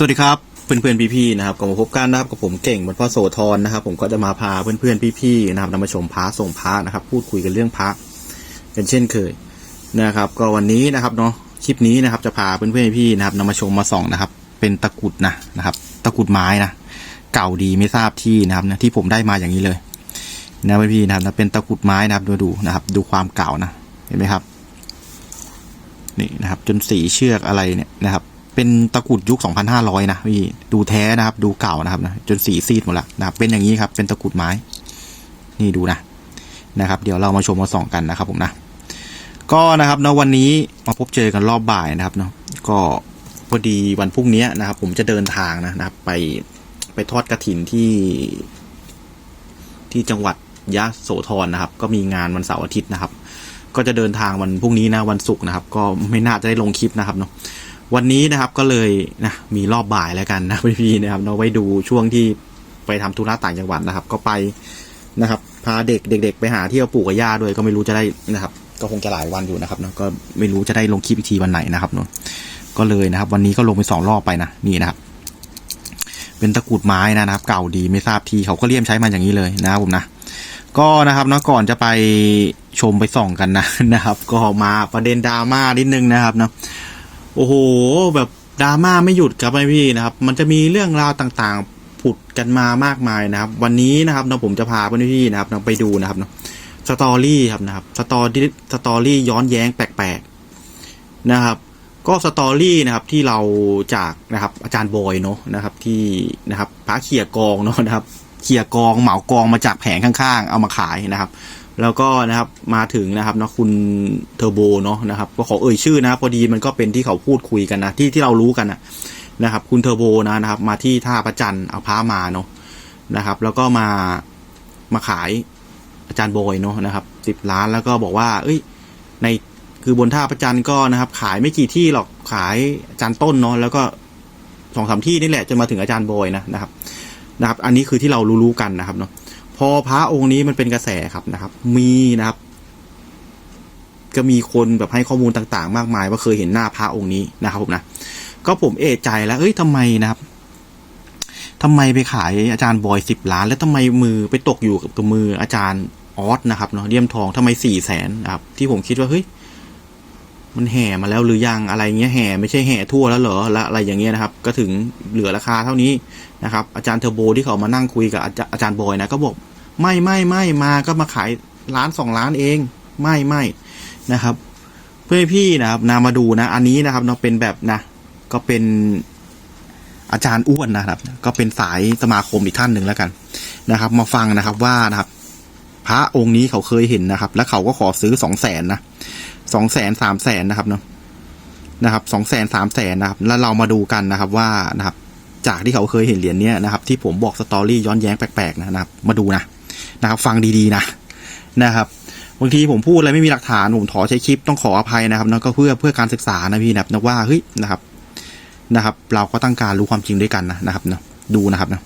สวัสดีครับเพื่อนเพื่อนๆพี่ๆนะครับก็มาพบกันนะครับกับผมเก่งบนพ่อโสธรนะครับ ผมก็จะมาพาเพื่อนเพื่อนๆพี่ๆนะครับนำมาชมพระส่งพระนะครับ พูดคุยกันเรื่องพระกันเช่นเคยนะครับ ก็วันนี้นะครับเนาะคลิปนี้นะครับ จะพาเพื่อนเพื่อนๆพี่ๆนะครับนำมาชมมาส่องนะครับ เป็นตะกุดนะนะครับ ตะกุดไม้นะเก่าดีไม่ทราบที่นะครับนะที่ผมได้มาอย่างนี้เลยนะพี่ๆนะครับเป็นตะกุดไม้นะครับดูดูนะครับ ดูความเก่านะเห็นไหมครับ นี่นะครับ จนสีเชือกอะไรเนี่ยนะครับ เป็นตะกรุดยุค 2,500 นะพี่ดูแท้นะครับ ดูเก่านะครับนะจนสีซีดหมดละนะครับเป็นอย่างนี้ครับ เป็นตะกรุดไม้ นี่ดูนะนะครับ เดี๋ยวเรามาชมมาส่องกันนะครับ ผมนะก็นะครับนะวันนี้มาพบเจอกันรอบบ่ายนะครับเนาะก็พอดีวันพรุ่งนี้นะครับ ผมจะเดินทางนะนะครับ ไปไปทอดกระถินที่ที่จังหวัดยะโสธรนะครับ ก็มีงานวันเสาร์อาทิตย์นะครับ ก็จะเดินทางวันพรุ่งนี้นะวันศุกร์นะครับ ก็ไม่น่าจะได้ลงคลิปนะครับเนาะ วันนี้นะครับก็เลยนะมีรอบบ่ายแล้วกันนะพี่ๆนะครับเราไว้ดูช่วงที่ไปทำธุระต่างจังหวัดนะครับ ก็ไปนะครับ พาเด็กเด็ก ๆ ไปหาเที่ยวปู่กับย่าด้วยก็ไม่รู้จะได้นะครับ ก็คงจะหลายวันอยู่นะครับเนาะก็ไม่รู้จะได้ลงคลิปอีกทีวันไหนนะครับเนาะก็เลยนะครับ วันนี้ก็ลงไปสองรอบไปนะนี่นะครับ เป็นตะกรุดไม้นะครับ เก่าดีไม่ทราบทีเขาก็เลี่ยมใช้มาอย่างนี้เลยนะครับผมนะก็นะครับเนาะก่อนจะไปชมไปส่องกันนะนะครับ ก็มาประเด็นดราม่านิดนึงนะครับเนาะ โอ้โห แบบดราม่าไม่หยุดครับพี่นะครับ มันจะมีเรื่องราวต่างๆผุดกันมามากมายนะครับ วันนี้นะครับเนาะผมจะพาพี่ๆนะครับเนาไปดูนะครับเนาะสตอรี่ครับนะครับสตอรี่สตอรี่ย้อนแย้งแปลกๆนะครับ ก็สตอรี่นะครับที่เราจากนะครับอาจารย์บอยเนาะนะครับที่นะครับพระเขียกองเนาะนะครับเขี่ยกองเหมากองมาจากแผงข้างๆ เอามาขายนะครับ แล้วก็นะครับมาถึงนะครับเนาะคุณเทอร์โบเนาะนะครับก็ขอเอ่ยชื่อนะพอดีมันก็เป็นที่เขาพูดคุยกันนะที่ที่เรารู้กันนะนะครับ คุณเทอร์โบนะนะครับ มาที่ท่าประจันเอาพ้ามาเนาะนะครับ แล้วก็มามาขายอาจารย์บอยเนาะนะครับสิบล้านแล้วก็บอกว่า เอ้ย ในคือบนท่าประจันก็นะครับ ขายไม่กี่ที่หรอกขายอาจารย์ต้นเนาะแล้วก็สองสามที่นี่แหละจนมาถึงอาจารย์บอยนะนะครับนะครับ อันนี้คือที่เรารู้ๆกันนะครับเนาะ พอพระองค์นี้มันเป็นกระแสครับนะครับ มีนะครับ ก็มีคนแบบให้ข้อมูลต่างๆ มากมาย ว่าเคยเห็นหน้าพระองค์นี้นะครับผมนะก็ผมเอะใจแล้วเอ้ยทำไมนะครับทำไมไปขายอาจารย์บอยสิบล้าน แล้วทำไมมือไปตกอยู่กับกับมืออาจารย์ออสนะครับเนาะเลี่ยมทองทำไมสี่แสนนะครับ ที่ผมคิดว่าเฮ้ยมันแห่มาแล้วหรือยังอะไรเงี้ยแห่ไม่ใช่แห่ทั่วแล้วเหรอและอะไรอย่างเงี้ยนะครับ ก็ถึงเหลือราคาเท่านี้นะครับ อาจารย์เทอร์โบที่เขามานั่งคุยกับอาจารย์บอยนะก็บอก ไม่ไม่ไม่มาก็มาขายล้านสองล้านเอง ไม่ไม่นะครับ เพื่อให้พี่นะครับนามาดูนะ อันนี้นะครับเนาะเป็นแบบนะ ก็เป็นอาจารย์อ้วนนะครับ ก็เป็นสายสมาคมอีกท่านหนึ่งแล้วกันนะครับ มาฟังนะครับว่านะครับ พระองค์นี้เขาเคยเห็นนะครับ แล้วเขาก็ขอซื้อสองแสนนะสองแสนสามแสนนะครับเนาะนะครับสองแสนสามแสนนะครับ แล้วเรามาดูกันนะครับว่านะครับ จากที่เขาเคยเห็นเหรียญเนี้ยนะครับ ที่ผมบอกสตอรี่ย้อนแย้งแปลกๆนะครับ มาดูนะ นะครับฟังดีๆนะนะครับบางทีผมพูดอะไรไม่มีหลักฐานผมขอใช้คลิปต้องขออภัยนะครับแล้วก็เพื่อเพื่อการศึกษานะพี่นะครับนะว่าเฮ้ยนะครับนะครับ เราก็ต้องการรู้ความจริงด้วยกันนะนะครับนะดูนะครับนะ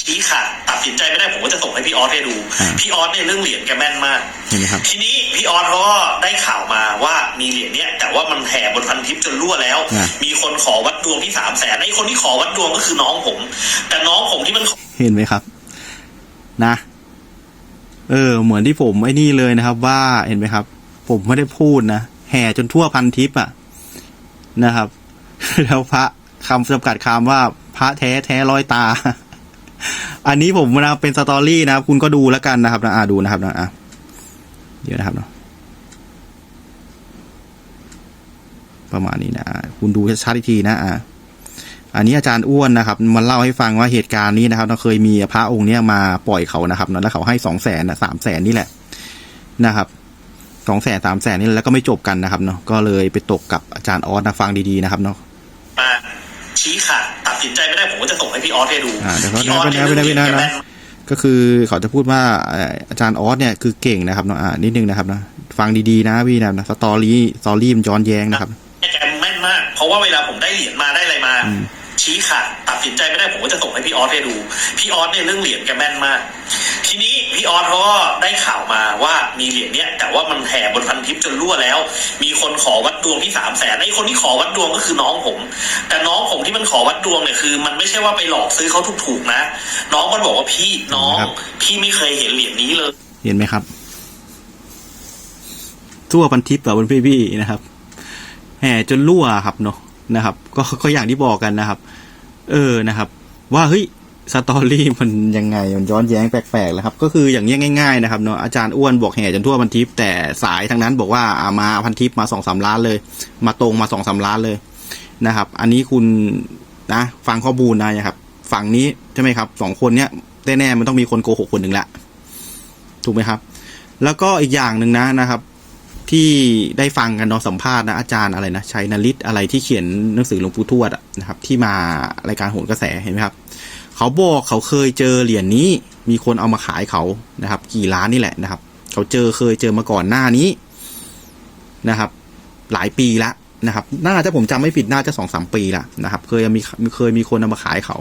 ชี้ขาดตัดสินใจไม่ได้ผมก็จะส่งให้พี่ออสให้ดูอ่าพี่ออสเนี่ยเรื่องเหรียญแกแม่นมากเห็นไหมครับทีนี้พี่ออสเขาก็ได้ข่าวมาว่ามีเหรียญเนี้ยแต่ว่ามันแห่บนพันทิปจนรั่วแล้วอ่ามีคนขอวัดดวงที่สามแสนไอ้คนที่ขอวัดดวงก็คือน้องผม แต่น้องผมที่มันขอเห็นไหมครับ นะ เออ เหมือนที่ผมไอ้นี่เลยนะครับ ว่าเห็นไหมครับ ผมไม่ได้พูดนะแห่จนทั่วพันทิปอะนะครับ แล้วพระคำจำกัดคำว่าพระแท้แท้ร้อยตา อันนี้ผมนะเป็นสตอรี่นะครับคุณก็ดูแล้วกันนะครับนะอ่าดูนะครับนะอะเดี๋ยวนะครับเนาะประมาณนี้นะ คุณดูชัดๆอีกทีนะอะ อันนี้อาจารย์อ้วนนะครับมันเล่าให้ฟังว่าเหตุการณ์นี้นะครับเราเคยมีพระองค์เนี้ยมาปล่อยเขานะครับแล้วเขาให้สองแสนสามแสนนี่แหละนะครับสองแสนสามแสนนี่แหละแล้วก็ไม่จบกันนะครับเนาะก็เลยไปตกกับอาจารย์ออสนะฟังดีๆนะครับเนาะมาชี้ขาดตัดสินใจไม่ได้ผมก็จะส่งให้พี่ออสให้ดูอ่าเดี๋ยวเขาพี่ออสนะเนี่ยไปเรื่องนะเหรีไปยญนะแกไปนะแม่นก็คือเขาจะพูดว่าเอ่ออาจารย์ออสเนี่ยคือเก่งนะครับเนาะอ่านิดนึงนะครับนะฟังดีๆนะพี่นะสตอรี่สตอรี่มันย้อนแย้งนะครับแกแม่นมากเพราะว่าเวลาผมได้เหรียญมาได้อะไรมาอืม ชี้ขาดตัดสินใจไม่ได้ผมก็จะส่งให้พี่ออสให้ดู พี่ออสเนี่ยเรื่องเหรียญแกแม่นมาก ทีนี้พี่ออสเขาก็ได้ข่าวมาว่ามีเหรียญเนี้ยแต่ว่ามันแห่บนพันทิปจนรั่วแล้ว มีคนขอวัดดวงที่สามแสนไอ้คนที่ขอวัดดวงก็คือน้องผม แต่น้องผมที่มันขอวัดดวงเนี่ยคือ มันไม่ใช่ว่าไปหลอกซื้อเขาถูกๆนะ น้องมันบอกว่าพี่น้องครับพี่ไม่เคยเห็นเหรียญนี้เลย เห็นไหมครับ ทั่วพันทิปแบบพี่พี่ๆนะครับแห่จนรั่วครับเนาะ นะครับ ก็ก็อย่างที่บอกกันนะครับ เออนะครับ ว่าเฮ้ยสตอรี่มันยังไงมันย้อนแย้งแปลกๆแล้วครับ ก็คืออย่างเงี้ยง่ายๆนะครับเนาะอาจารย์อ้วนบอกแห่จนทั่วพันทิปแต่สายทางนั้นบอกว่าอ่ามาพันทิปมาสองสามล้านเลย มาตรงมาสองสามล้านเลยนะครับ อันนี้คุณนะ ฟังข้อมูลนะครับ ฝั่งนี้ใช่ไหมครับสองคนเนี้ยแน่ๆมันต้องมีคนโกหกคนหนึ่งละถูกไหมครับ แล้วก็อีกอย่างหนึ่งนะนะครับ ที่ได้ฟังกันเนาะสัมภาษณ์นะอาจารย์อะไรนะชัยนลิศอะไรที่เขียนหนังสือหลวงปู่ทวดนะครับ ที่มารายการโหนกระแสเห็นไหมครับเขาบอกเขาเคยเจอเหรียญนี้ มีคนเอามาขายเขานะครับ กี่ล้านนี่แหละนะครับ เขาเจอเคยเจอมาก่อนหน้านี้นะครับ หลายปีละนะครับ น่าจะผมจำไม่ผิดน่าจะสองสามปีละนะครับ เคยมีเคยมีคนเอามาขายเขา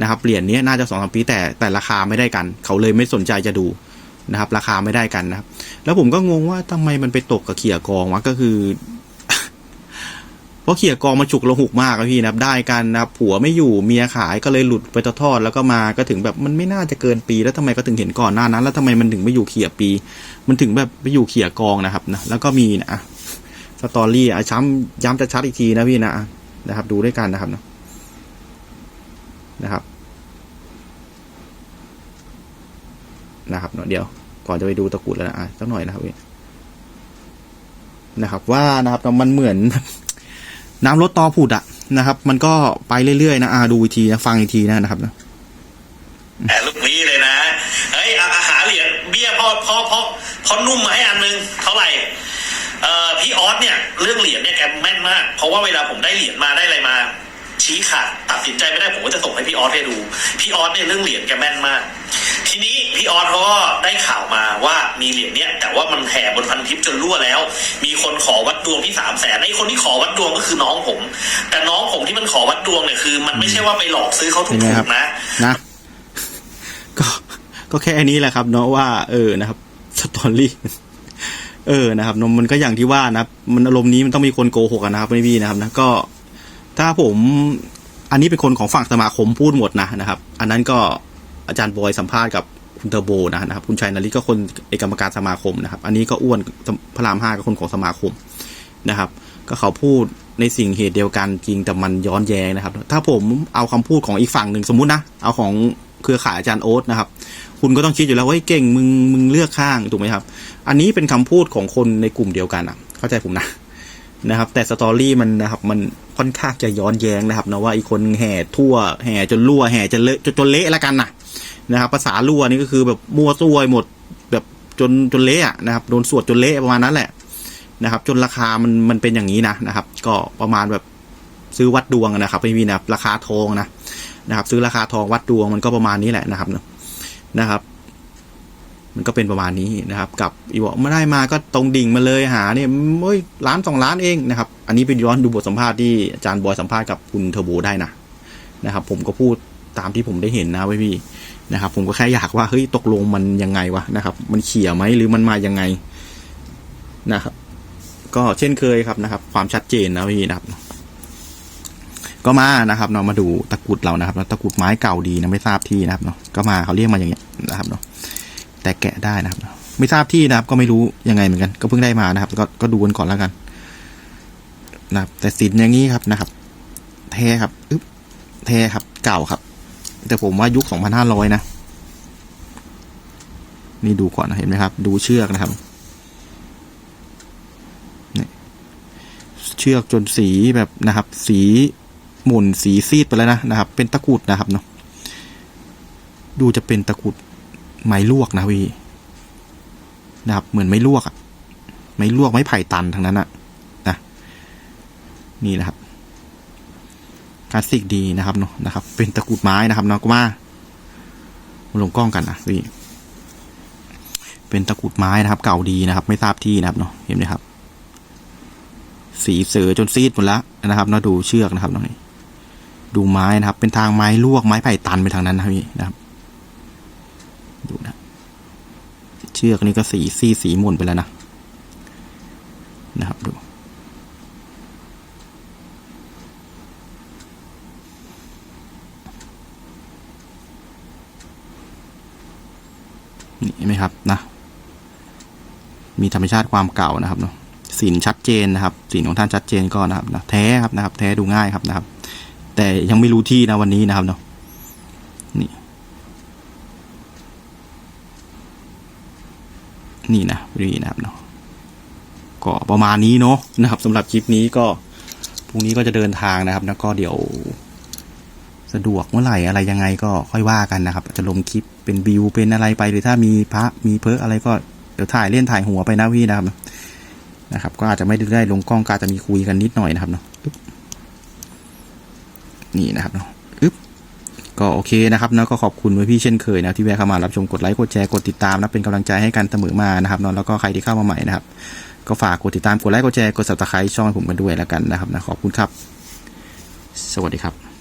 นะครับเหรียญนี้น่าจะสองสามปีแต่แต่ราคาไม่ได้กัน เขาเลยไม่สนใจจะดู นะครับ ราคาไม่ได้กันนะครับ แล้วผมก็งงว่าทำไมมันไปตกกับเขี่ยกองวะก็คือ เพราะเขี่ยกองมันฉุกระหุกมากอะพี่นะครับ ได้กันนะครับผัวไม่อยู่เมียขายก็เลยหลุดไปทอดแล้วก็มาก็ถึงแบบมันไม่น่าจะเกินปี แล้วทำไมก็ถึงเห็นก่อนหน้านั้น แล้วทำไมมันถึงไม่อยู่เขี่ยปี มันถึงแบบไปอยู่เขี่ยกองนะครับนะแล้วก็มีนะสตอรี่อะช้ำย้ำจะชัดอีกทีนะพี่นะนะครับ ดูด้วยกันนะครับนะนะครับ นะครับเนาะเดี๋ยวก่อนจะไปดูตะกรุดแล้วนะอะสักหน่อยนะครับนะครับว่านะครับมันเหมือน น้ำลดตอผุดอะนะครับ มันก็ไปเรื่อยๆนะอ่าดูอีกทีนะฟังอีกทีนะนะครับนะแอบลูกนี้เลยนะเฮ้ยอาอาหารเหรียญเบี้ยพ่อพ่อพ่อพ่อนุ่มมาให้อันนึงเท่าไหร่เอ่อพี่ออสเนี่ย เรื่องเหรียญเนี่ยแกแม่นมาก เพราะว่าเวลาผมได้เหรียญมาได้อะไรมาชี้ขาดตัดสินใจไม่ได้ผมก็จะส่งให้พี่ออสให้ดู พี่ออสเนี่ยเรื่องเหรียญแกแม่นมาก ทีนี้พี่ออสเขาก็ได้ข่าวมาว่ามีเหรียญเนี่ยแต่ว่ามันแห่บนพันทิปจนรั่วแล้ว มีคนขอวัดดวงที่สามแสนไอ้คนที่ขอวัดดวงก็คือน้องผม แต่น้องผมที่มันขอวัดดวงเนี่ยคือ มันไม่ใช่ว่าไปหลอกซื้อเขาถูเป็นไงครับกๆนะนะก็ก็แค่นี้แหละครับ เนาะว่า เออนะครับสตอรี่เออนะครับเนอะมันก็อย่างที่ว่านะครับมันอารมณ์นี้มันต้องมีคนโกหกอะนะครับไม่พี่นะครับนะก็ ถ้าผม อันนี้เป็นคนของฝั่งสมาคมพูดหมดนะนะครับ อันนั้นก็ อาจารย์บอยสัมภาษณ์กับคุณเทอร์โบนะครับคุณชัยนาริก็คนเอกกรรมการสมาคมนะครับ อันนี้ก็อ้วนพระรามห้าก็คนของสมาคมนะครับ ก็เขาพูดในสิ่งเหตุเดียวกันจริงแต่มันย้อนแย้งนะครับ ถ้าผมเอาคำพูดของอีกฝั่งหนึ่งสมมุตินะเอาของเครือข่ายอาจารย์โอ๊ตนะครับ คุณก็ต้องคิดอยู่แล้วว่าเก่งมึงมึงเลือกข้างถูกไหมครับ อันนี้เป็นคำพูดของคนในกลุ่มเดียวกันอะ เข้าใจผมนะนะครับ แต่สตอรี่มันนะครับ มันค่อนข้างจะย้อนแย้งนะครับนะว่าอีกคนแห่ทั่วแห่จนรั่วแห่จนเละจนจนเละล้วกันนะ นะครับภาษารั่วนี่ก็คือแบบมั่วซั่วหมดแบบจนจนเละนะครับโดนสวดจนเละประมาณนั้นแหละนะครับ จนราคามันมันเป็นอย่างนี้นะนะครับ ก็ประมาณแบบซื้อวัดดวงนะครับไม่มีนะราคาทองนะนะครับ ซื้อราคาทองวัดดวงมันก็ประมาณนี้แหละนะครับเนะนะครับ มันก็เป็นประมาณนี้นะครับ กับอีบอกไม่ได้มาก็ตรงดิ่งมาเลยหาเนี่ยเอ้ยล้านสองล้านเองนะครับ อันนี้เป็นย้อนดูบทสัมภาษณ์ที่อาจารย์บอยสัมภาษณ์กับคุณเทอร์โบได้นะนะครับ ผมก็พูด ตามที่ผมได้เห็นนะไว้พี่นะครับ ผมก็แค่อยากว่าเฮ้ยตกลงมันยังไงวะนะครับ มันเขี่ยไหมหรือมันมายังไงนะครับ ก็เช่นเคยครับนะครับ ความชัดเจนนะพี่นะครับ ก็มานะครับเนาะมาดูตะกุดเรานะครับตะกุดไม้เก่าดีนะไม่ทราบที่นะครับเนาะก็มาเขาเรียกมาอย่างเงี้ยนะครับเนาะแต่แกะได้นะครับ ไม่ทราบที่นะครับ ก็ไม่รู้ยังไงเหมือนกัน ก็เพิ่งได้มานะครับ ก็ก็ดูกันก่อนแล้วกันนะครับแต่สินอย่างนี้ครับนะครับ แท้ครับอึ๊บแท้ครับ เก่าครับ แต่ผมว่ายุคสองพันห้าร้อยนะ นี่ดูก่อนนะ เห็นไหมครับ ดูเชือกนะครับนี่เชือกจนสีแบบนะครับ สีหมุนสีซีดไปแล้วนะนะครับ เป็นตะกุดนะครับเนาะดูจะเป็นตะกุดไม้ลวกนะพี่นะครับ เหมือนไม้ลวกอะไม้ลวกไม้ไผ่ตันทั้งนั้นอะนะนี่นะครับ คลาสสิกดีนะครับเนาะนะครับ เป็นตะกรุดไม้นะครับเนาะก็มามาลงกล้องกันนะพี่เป็นตะกรุดไม้นะครับ เก่าดีนะครับ ไม่ทราบที่นะครับเนาะเห็นไหมครับ สีเสือจนซีดหมดแล้วนะครับเนาะดูเชือกนะครับเนาะนี่ดูไม้นะครับ เป็นทางไม้ลวกไม้ไผ่ตันไปทางนั้นนะพี่นะครับ ดูนะ เชือกนี่ก็สีสีสีหม่นไปแล้วนะนะครับดู นี่เห็นไหมครับนะ มีธรรมชาติความเก่านะครับเนาะสินชัดเจนนะครับสินของท่านชัดเจนก็นะครับนะแท้ครับนะครับ แท้ดูง่ายครับนะครับ แต่ยังไม่รู้ที่นะวันนี้นะครับเนาะนี่ นี่นะนี่นะครับเนาะก็ประมาณนี้เนาะนะครับสำหรับคลิปนี้ก็พรุ่งนี้ก็จะเดินทางนะครับ แล้วก็เดี๋ยว สะดวกเมื่อไหร่อะไรยังไงก็ค่อยว่ากันนะครับ จะลงคลิปเป็นวิวเป็นอะไรไปหรือถ้ามีพระมีเพิร์อะไรก็เดี๋ยวถ่ายเล่นถ่ายหัวไปนะพี่นะครับนะครับ ก็อาจจะไม่ได้ลงกล้องก็อาจจะมีคุยกันนิดหน่อยนะครับเนาะนี่นะครับเนาะอึ๊บก็โอเคนะครับเนาะก็ขอบคุณไว้พี่เช่นเคยนะที่แวะเข้ามารับชมกดไลค์กดแชร์กดติดตามนะเป็นกำลังใจให้กันเสมอมานะครับเนาะแล้วก็ใครที่เข้ามาใหม่นะครับ ก็ฝากกดติดตามกดไลค์กดแชร์กด subscribe ช่องผมกันด้วยแล้วกันนะครับนะขอบคุณครับ สวัสดีครับ